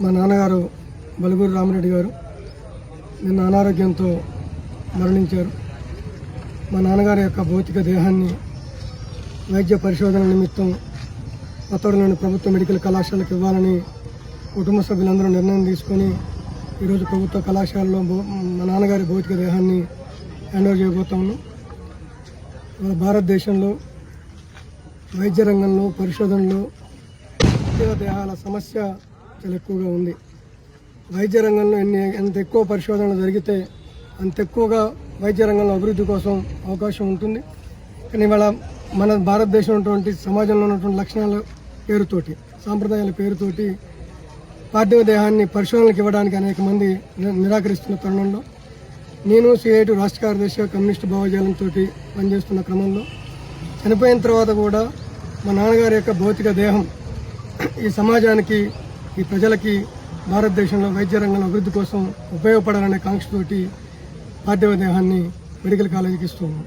మా నాన్నగారు బలుగూరు రామరెడ్డి గారు నిన్న అనారోగ్యంతో మరణించారు. మా నాన్నగారి యొక్క భౌతిక దేహాన్ని వైద్య పరిశోధన నిమిత్తం కొత్తగూడెంలోని ప్రభుత్వ మెడికల్ కళాశాలకు ఇవ్వాలని కుటుంబ సభ్యులందరూ నిర్ణయం తీసుకొని ఈరోజు ప్రభుత్వ కళాశాలలో మా నాన్నగారి భౌతిక దేహాన్ని హ్యాండ్ ఓవర్ చేయబోతా ఉన్నాం. మన భారతదేశంలో వైద్య రంగంలో పరిశోధనలో భౌతిక దేహాల సమస్య చాలా ఎక్కువగా ఉంది. వైద్య రంగంలో ఎన్ని ఎంత ఎక్కువ పరిశోధనలు జరిగితే అంత ఎక్కువగా వైద్య రంగంలో అభివృద్ధి కోసం అవకాశం ఉంటుంది. కానీ ఇవాళ మన భారతదేశం ఉన్నటువంటి సమాజంలో ఉన్నటువంటి లక్షణాల పేరుతోటి సాంప్రదాయాల పేరుతోటి పార్థివ దేహాన్ని పరిశోధనలకు ఇవ్వడానికి అనేక మంది నిరాకరిస్తున్న తరుణంలో నేను సిఐటి రాష్ట్ర కార్యదర్శిగా కమ్యూనిస్టు భావజాలంతో పనిచేస్తున్న క్రమంలో చనిపోయిన తర్వాత కూడా మా నాన్నగారి యొక్క భౌతిక దేహం ఈ సమాజానికి ఈ ప్రజలకి భారతదేశంలో వైద్య రంగంలో అభివృద్ధి కోసం ఉపయోగపడాలనే కాంక్షతోటి పార్థివ దేహాన్ని మెడికల్ కాలేజీకి ఇస్తున్నాం.